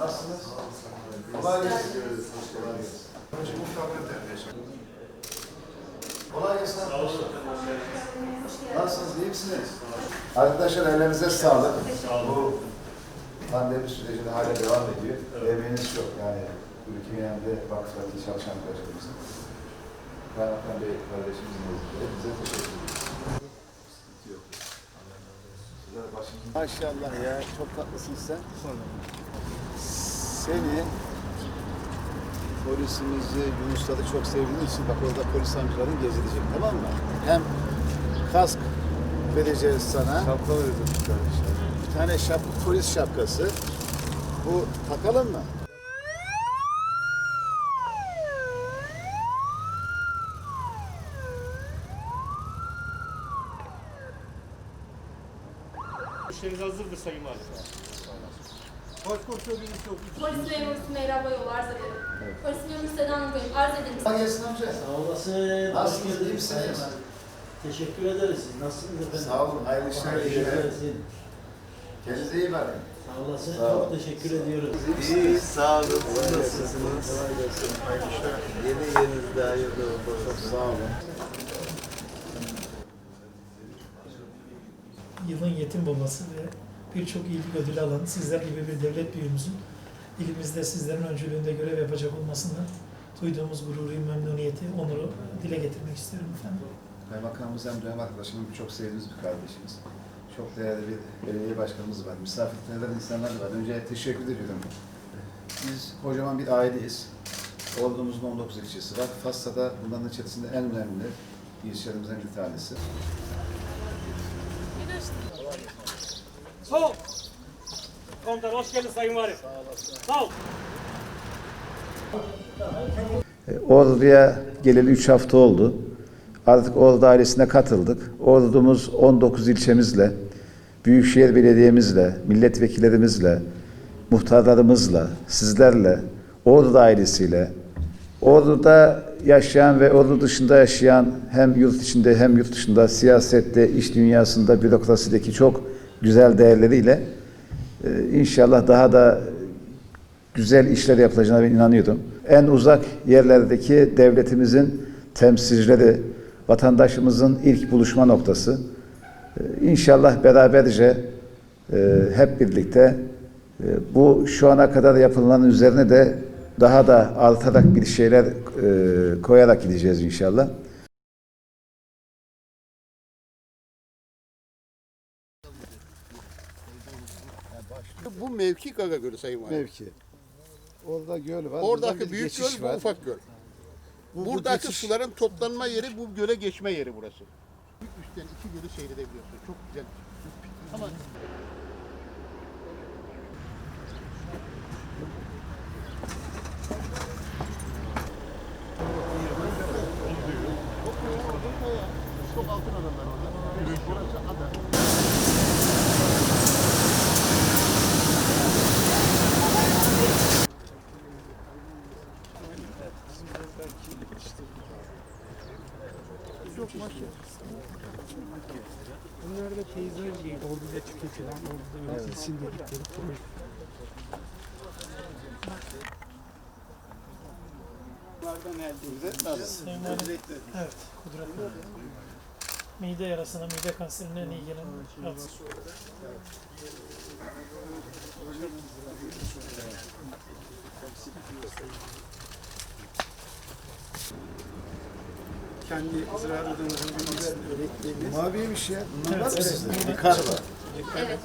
Nasılsınız? Kolay gelsin. Kolay gelsin. Kolay gelsin. Nasılsınız? İyi misiniz? Arkadaşlar ellerinize sağlık. Bu pandemi sürecinde hala devam ediyor. Emeğiniz çok yani. Ülke yanında vakıflarda çalışan arkadaşlarımızın. Kaymakam Bey kardeşimizin nezdinde bize teşekkür ediyoruz. Sıkıntı yok. Sizler başınızın... Maşallah ya, çok tatlısın sen. Seni polisimizi Yunus'ta çok sevdiğin için bak orada polis amcaların gezilecek tamam mı? Hem kask vereceğiz sana. Şapka vereceğiz bir tane Bir tane şap, polis şapkası. Bu takalım mı? İşleriniz hazırdır Sayın Valim. Polis memuru Sümeyra Bayol arz ederim. Polis memuru Seda Hanım Bey arz ederim. Kolay gelsin amca. Sağ olasın. Nasılsınız, iyi misiniz? Teşekkür ederiz. Siz Nasılsınız efendim? Sağ olun, hayırlı işler, iyi Teşekkür günler. ederiz. Kendinize iyi bakın. Sağ olasın. Sağ olun. Çok teşekkür ediyoruz. İyi, sağ olun. Siz Kolay nasılsınız? gelsin. Hayırlı işler. Yeni yerinizde hayırlı olsun. Sağ olun. Yılın yetim babası ve birçok iyilik ödülü alan sizler gibi bir devlet büyüğümüzün ilimizde sizlerin öncülüğünde görev yapacak olmasından duyduğumuz gururu, memnuniyeti, onuru dile getirmek istiyorum efendim. Kaymakamımız hem dönem arkadaşımız, çok sevdiğimiz bir kardeşimiz. Çok değerli bir belediye başkanımız var. Misafirperver insanlar var. Önce teşekkür ediyorum. Biz kocaman bir aileyiz. Ordumuzun 19 ilçesi var. Fas'ta da bunların içerisinde en önemli ilçelerimizden bir tanesi. Sağ ol. Komutan hoş geldin Sayın Valim. Sağ ol. E, Ordu'ya geleli 3 hafta oldu. Artık Ordu ailesine katıldık. Ordumuz 19 ilçemizle, Büyükşehir Belediye'mizle, milletvekillerimizle, muhtarlarımızla, sizlerle, Ordu ailesiyle, Ordu'da yaşayan ve Ordu dışında yaşayan hem yurt içinde hem yurt dışında siyasette, iş dünyasında, bürokrasideki çok güzel değerleriyle e, inşallah daha da güzel işler yapılacağına ben inanıyordum. En uzak yerlerdeki devletimizin temsilcileri, vatandaşımızın ilk buluşma noktası. Ee, İnşallah beraberce e, hep birlikte e, bu şu ana kadar yapılanın üzerine de daha da artarak bir şeyler e, koyarak gideceğiz inşallah. Bu mevki Gaga Gölü Sayın Valim. Mevki. Orada göl var. Oradaki büyük göl bu ufak göl. Bu- bu Buradaki geçiş- suların toplanma yeri bu göle geçme yeri burası. Üstten iki gölü seyredebiliyorsun. Çok güzel. Ama çok altın adamlar orada. Burası ada. Çok maşallah. Bunlar da peyzaj gibi, orduda tüketilen, orduda üretilsin dedikleri proje. Sayın Valim, evet, Kudret Bey. Mide yarasına, mide kanserine iyi gelen rahatsız. Kendi ziraat odamızın bir ürettiğimiz Maviymiş ya. Bunlar Evet, var mı evet. sizde? Kar var. Evet.